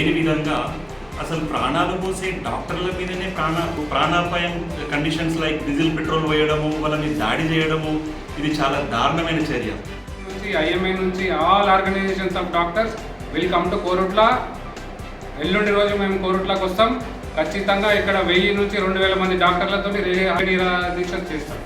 లేని విధంగా అసలు ప్రాణాలు పోసే డాక్టర్ల మీదనే ప్రాణ ప్రాణాపాయం కండిషన్స్ లైక్ డీజిల్ పెట్రోల్ పోయడము వాళ్ళని దాడి చేయడము ఇది చాలా దారుణమైన చర్య. నుంచి ఐఎంఏ నుంచి all organisations of doctors welcome to Korutla. ఎల్లుండి రోజు మేము కోరుట్లకు వస్తాం ఖచ్చితంగా ఇక్కడ వెయ్యి నుంచి రెండు వేల మంది డాక్టర్లతో దీక్ష చేస్తాం.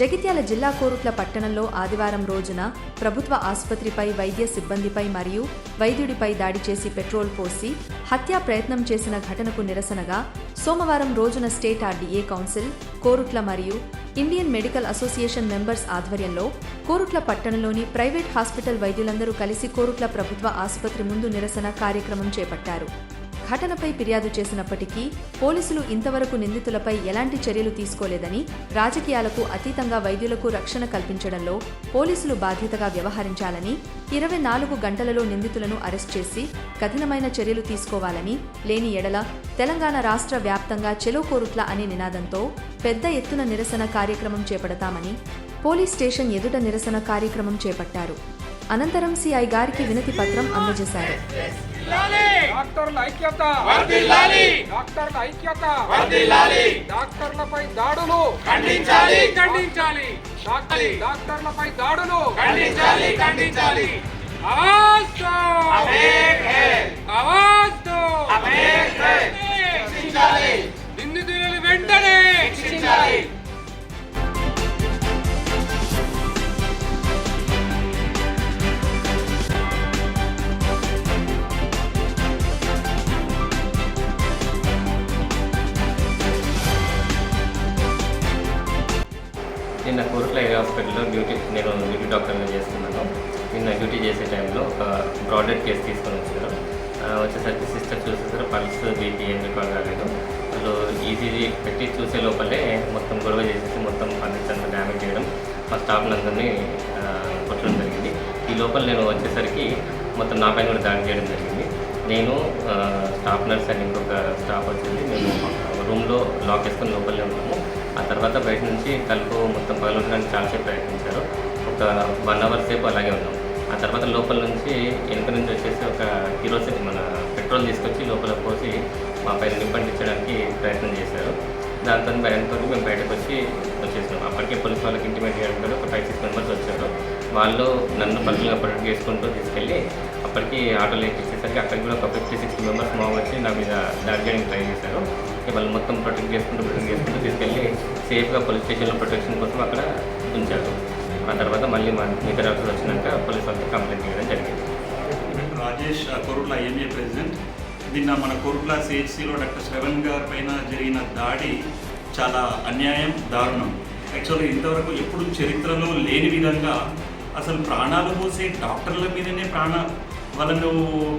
జగిత్యాల జిల్లా కోరుట్ల పట్టణంలో ఆదివారం రోజున ప్రభుత్వ ఆసుపత్రిపై వైద్య సిబ్బందిపై మరియు వైద్యుడిపై దాడి చేసి పెట్రోల్ పోసి హత్యా ప్రయత్నం చేసిన ఘటనకు నిరసనగా సోమవారం రోజున స్టేట్ ఆర్డీఏ కౌన్సిల్ కోరుట్ల మరియు ఇండియన్ మెడికల్ అసోసియేషన్ మెంబర్స్ ఆధ్వర్యంలో కోరుట్ల పట్టణంలోని ప్రైవేట్ హాస్పిటల్ వైద్యులందరూ కలిసి కోరుట్ల ప్రభుత్వ ఆసుపత్రి ముందు నిరసన కార్యక్రమం చేపట్టారు. ఘటనపై ఫిర్యాదు చేసినప్పటికీ పోలీసులు ఇంతవరకు నిందితులపై ఎలాంటి చర్యలు తీసుకోలేదని రాజకీయాలకు అతీతంగా వైద్యులకు రక్షణ కల్పించడంలో పోలీసులు బాధ్యతగా వ్యవహరించాలని ఇరవై నాలుగు గంటలలో నిందితులను అరెస్ట్ చేసి కఠినమైన చర్యలు తీసుకోవాలని లేని ఎడల తెలంగాణ రాష్ట్ర వ్యాప్తంగా చెలో కోరుట్ల అనే నినాదంతో పెద్ద ఎత్తున నిరసన కార్యక్రమం చేపడతామని పోలీస్ స్టేషన్ ఎదుట నిరసన కార్యక్రమం చేపట్టారు. అనంతరం సిఐ గారికి వినతి పత్రం అందజేశారు. డాక్టర్ల ఐక్యత. డాక్టర్ల ఐక్యత. డాక్టర్లపై దాడులు. ఖండించాలి. ఖండించాలి. డాక్టర్ డాక్టర్లపై దాడులు. ఖండించాలి. ఖండించాలి. దో నిందితులను వెంటనే. నిన్న కోరుట్ల ఏ హాస్పిటల్లో డ్యూటీ నేను డ్యూటీ డాక్టర్గా చేస్తున్నాను. నిన్న డ్యూటీ చేసే టైంలో ఒక బ్రాడెడ్ కేసు తీసుకొని వచ్చారు. వచ్చేసరికి సిస్టర్ చూసేసరికి పల్స్ బీపీ ఏం రికార్డ్ కాలేదు వాళ్ళు ఈజీజీ పెట్టి చూసే లోపలే మొత్తం గొడవ చేసేసి మొత్తం ఫర్నిచర్ డ్యామేజ్ చేయడం మా స్టాఫ్ని అందరినీ కొట్టడం జరిగింది. ఈ లోపల నేను వచ్చేసరికి మొత్తం నా పైన కూడా దాడి చేయడం జరిగింది. నేను స్టాఫ్ నర్స్ అని ఇంకొక స్టాఫ్ వచ్చింది. మేము రూమ్లో లాక్ వేసుకొని లోపలనే ఉన్నాము. ఆ తర్వాత బయట నుంచి తలుపు మొత్తం పగలగొట్టడానికి చాలాసేపు ప్రయత్నించారు. ఒక వన్ అవర్ సేపు అలాగే ఉన్నాం. ఆ తర్వాత లోపల నుంచి వెనుక నుంచి వచ్చేసి ఒక కిరోసిన్ మన పెట్రోల్ తీసుకొచ్చి లోపల పోసి మా పైన నింపంటించడానికి ప్రయత్నం చేశారు. దాంతో భయంతో మేము బయటకు వచ్చి వచ్చేసినాం. అప్పటికే పోలీస్ వాళ్ళకి ఇంటిమేట్ చేయడం ఒక ఫైవ్ సిక్స్ మెంబర్స్ వచ్చారు. వాళ్ళు నన్ను పర్సనల్గా ప్రొటెక్ట్ చేసుకుంటూ తీసుకెళ్ళి అప్పటికి ఆటోలో ఎక్కించేసరికి అక్కడికి కూడా ఒక ఫిఫ్టీ సిక్స్టీ మెంబర్స్ మా వచ్చి నా మీద దాడి చేయడానికి ట్రై చేశారు. వాళ్ళు మొత్తం ప్రొటెక్ట్ చేసుకుంటూ ప్రొటెక్ట్ చేసుకుంటూ తీసుకెళ్ళి సేఫ్గా పోలీస్ స్టేషన్లో ప్రొటెక్షన్ కోసం అక్కడ ఉంచారు. ఆ తర్వాత మళ్ళీ మా మిగతా డాక్టర్ వచ్చినాక పోలీస్ వాళ్ళకి కంప్లైంట్ చేయడం జరిగింది. రాజేష్ కొరుట్ల కోరుట్ల ఐఎంఏ ప్రెసిడెంట్ నిన్న మన కోరుట్ల సిహెచ్సిలో డాక్టర్ శ్రవణ్ గారి పైన జరిగిన దాడి చాలా అన్యాయం దారుణం. యాక్చువల్గా ఇంతవరకు ఎప్పుడు చరిత్రలో లేని విధంగా అసలు ప్రాణాలు పోసే డాక్టర్ల మీదనే ప్రాణ వాళ్ళను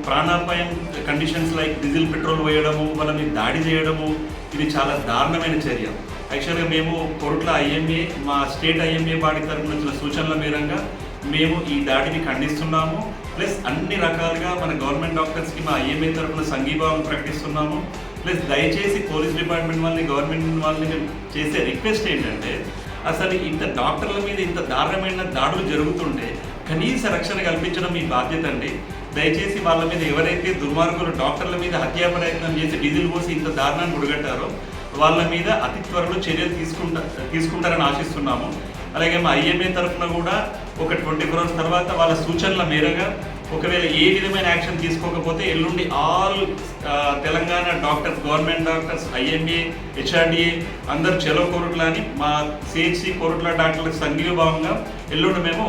ప్రాణాపాయం కండిషన్స్ లైక్ డీజిల్ పెట్రోల్ వేయడము వాళ్ళని దాడి చేయడము ఇది చాలా దారుణమైన చర్య. యాక్చువల్గా మేము కోరుట్ల ఐఎంఏ మా స్టేట్ ఐఎంఏ బాడీ తరఫున వచ్చిన సూచనల మేరంగా మేము ఈ దాడిని ఖండిస్తున్నాము. ప్లస్ అన్ని రకాలుగా మన గవర్నమెంట్ డాక్టర్స్కి మా ఐఎంఏ తరఫున సంఘీభావం ప్రకటిస్తున్నాము. ప్లస్ దయచేసి పోలీస్ డిపార్ట్మెంట్ వాళ్ళని గవర్నమెంట్ వాళ్ళని మేము చేసే రిక్వెస్ట్ ఏంటంటే అసలు ఇంత డాక్టర్ల మీద ఇంత దారుణమైన దాడులు జరుగుతుంటే కనీస రక్షణ కల్పించడం మీ బాధ్యత అండి. దయచేసి వాళ్ళ మీద ఎవరైతే దుర్మార్గులు డాక్టర్ల మీద హత్యా ప్రయత్నం చేసి డీజిల్ పోసి ఇంత దారుణాన్ని ఉడగట్టారో వాళ్ళ మీద అతి త్వరలో చర్యలు తీసుకుంటా తీసుకుంటారని ఆశిస్తున్నాము. అలాగే మా ఐఎంఏ తరఫున కూడా ఒక ట్వంటీ ఫోర్ అవర్స్ తర్వాత వాళ్ళ సూచనల మేరగా ఒకవేళ ఏ విధమైన యాక్షన్ తీసుకోకపోతే ఎల్లుండి all Telangana doctors government doctors IMA HRDA అందరు చెలో కోరుట్ల అని మా సిహెచ్సి కోరుట్ల డాక్టర్లకు సంఘీభావంగా ఎల్లుండి మేము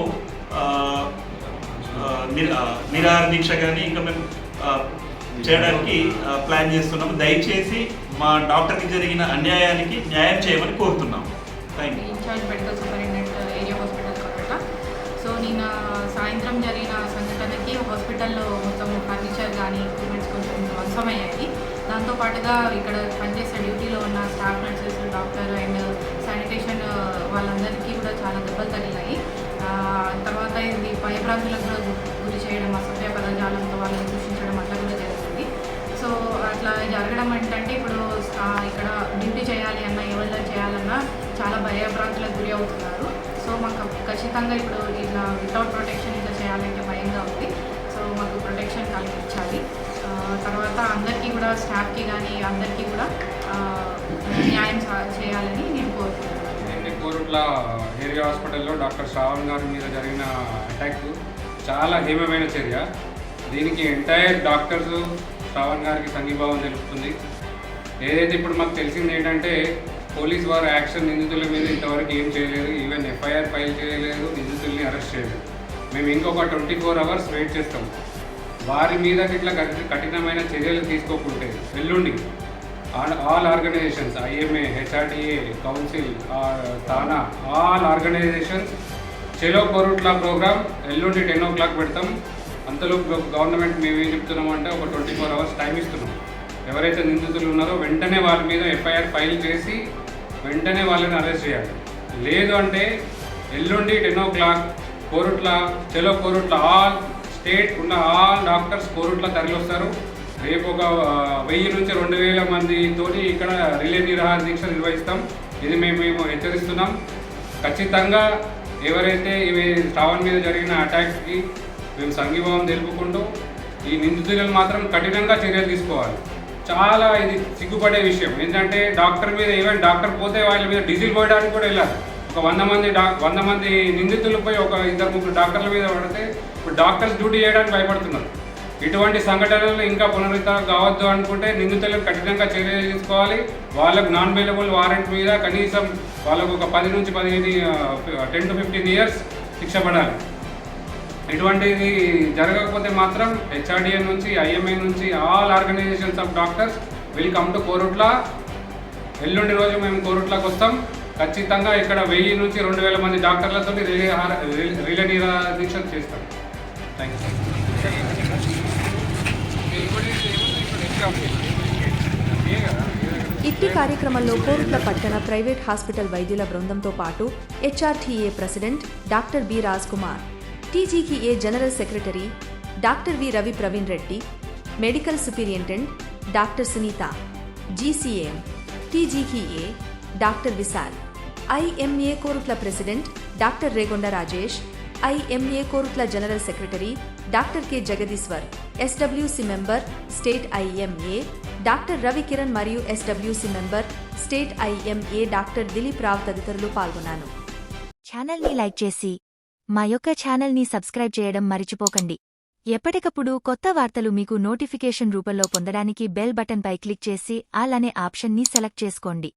నిరాహార దీక్ష కానీ ఇంకా మేము చేయడానికి ప్లాన్ చేస్తున్నాము. దయచేసి మా డాక్టర్కి జరిగిన అన్యాయానికి న్యాయం చేయమని కోరుతున్నాము. Thank you incharge medical superintendent area hospital కాబట్టి సో నిన్న సాయంత్రం జరిగిన సంఘటనకి హాస్పిటల్లో మొత్తం ఫర్నిచర్ కానీ ఎక్విప్మెంట్స్ కొంచెం ధ్వంసమయ్యాయి దాంతోపాటుగా ఇక్కడ పనిచేసే డ్యూటీలో ఉన్న staff nurses doctor and sanitation వాళ్ళందరికీ కూడా చాలా దెబ్బలు తగిలాయి. తర్వాత ఇది భయభ్రాంతులకు కూడా గురి చేయడం అసభ్య పదజాలంతో వాళ్ళని దూషించడం అట్లా కూడా జరుగుతుంది. సో అట్లా జరగడం ఏంటంటే ఇప్పుడు ఇక్కడ డ్యూటీ చేయాలి అన్న ఎవరిలో చేయాలన్నా చాలా భయభ్రాంతులకు గురి అవుతున్నారు. సో మాకు ఖచ్చితంగా ఇప్పుడు ఇట్లా వితౌట్ ప్రొటెక్షన్ ఇట్లా చేయాలంటే భయంగా ఉంది. సో మాకు ప్రొటెక్షన్ కల్పించాలి. తర్వాత అందరికీ కూడా స్టాఫ్కి కానీ అందరికీ కూడా న్యాయం సా- చేయాలని ఏంటి ఏరియా హాస్పిటల్లో డాక్టర్ శ్రావణ్ గారి మీద జరిగిన అటాక్ చాలా హేమమైన చర్య. దీనికి ఎంటైర్ డాక్టర్స్ శ్రావణ్ గారికి సంఘీభావం తెలుపుతుంది. ఏదైతే ఇప్పుడు మాకు తెలిసింది ఏంటంటే పోలీస్ వారు యాక్షన్ నిందితుల మీద ఇంతవరకు ఏం చేయలేదు. ఈవెన్ ఎఫ్ఐఆర్ ఫైల్ చేయలేదు నిందితుల్ని అరెస్ట్ చేయలేదు. మేము ఇంకొక ట్వంటీ ఫోర్ అవర్స్ వెయిట్ చేస్తాం. వారి మీద ఇట్లా కఠినమైన చర్యలు తీసుకోకుంటే ఎల్లుండి all all organisations IMA HRDA council TANA all organisations చెలో కోరుట్ల ప్రోగ్రామ్ ఎల్లుండి టెన్ ఓ క్లాక్ పెడతాం. అంతలో గవర్నమెంట్ మేము ఏం చెప్తున్నామంటే ఒక ట్వంటీ ఫోర్ అవర్స్ టైం ఇస్తున్నాం. ఎవరైతే నిందితులు ఉన్నారో వెంటనే వాళ్ళ మీద ఎఫ్ఐఆర్ ఫైల్ చేసి వెంటనే వాళ్ళని అరెస్ట్ చేయాలి. లేదు అంటే ఎల్లుండి టెన్ ఓ క్లాక్ కోరుట్ల చెలో కోరుట్ల ఆల్ స్టేట్ ఉన్న ఆల్ డాక్టర్స్ కోరుట్ల తరలివస్తారు. రేపు ఒక వెయ్యి నుంచి రెండు వేల మందితోటి ఇక్కడ రిలే నిరాహార దీక్ష నిర్వహిస్తాం. ఇది మేము మేము హెచ్చరిస్తున్నాం. ఖచ్చితంగా ఎవరైతే ఇవి శ్రావణ్ మీద జరిగిన అటాక్కి మేము సంఘీభావం తెలుపుకుంటూ ఈ నిందితులను మాత్రం కఠినంగా చర్యలు తీసుకోవాలి. చాలా ఇది సిగ్గుపడే విషయం. ఏంటంటే డాక్టర్ మీద ఈవెన్ డాక్టర్ పోతే వాళ్ళ మీద డీజిల్ పోయడానికి కూడా వెళ్ళాలి. ఒక వంద మంది డాక్ వంద మంది నిందితులపై ఒక ఇద్దరు ముగ్గురు డాక్టర్ల మీద పడితే ఇప్పుడు డాక్టర్స్ డ్యూటీ చేయడానికి భయపడుతున్నారు. ఇటువంటి సంఘటనలు ఇంకా పునరుద్ధరణ కావద్దు అనుకుంటే నిందితులకు కఠినంగా చర్య తీసుకోవాలి. వాళ్ళకు నాన్ బెయిలబుల్ వారెంట్ మీద కనీసం వాళ్ళకు ఒక పది నుంచి పదిహేను టెన్ టు ఫిఫ్టీన్ ఇయర్స్ శిక్ష పడాలి. ఇటువంటిది జరగకపోతే మాత్రం హెచ్ఆర్డిఏ నుంచి ఐఎంఏ నుంచి all organisations of doctors will come to Korutla. ఎల్లుండి రోజు మేము కోరుట్లకు వస్తాం. ఖచ్చితంగా ఇక్కడ వెయ్యి నుంచి రెండు వేల మంది డాక్టర్లతో రిలే హార- రిలే- రిలే నిరాదీక్ష చేస్తాం. థ్యాంక్ యూ ఇట్టి కార్యక్రమంలో కోరుట్ల పట్టణ ప్రైవేట్ హాస్పిటల్ వైద్యుల బృందంతో పాటు HRTA president doctor B Raj Kumar టీజీకీఏ general secretary doctor V Ravi Praveen Reddy medical superintendent doctor Sunitha GCM టీజీకీఏ doctor Vishal IMA Korutla president doctor Regonda Rajesh IMA Korutla general secretary doctor K Jagadishwar SWC member state IMA doctor Ravi Kiran మరియు SWC member state IMA doctor Dilip Rao తదితరులు పాల్గొన్నాను ఛానల్ని like చేసి మా యొక్క ఛానల్ని subscribe చేయడం మరిచిపోకండి. ఎప్పటికప్పుడు కొత్త వార్తలు మీకు నోటిఫికేషన్ రూపంలో పొందడానికి బెల్ బటన్పై క్లిక్ చేసి ఆల్ అనే ఆప్షన్ని సెలెక్ట్ చేసుకోండి.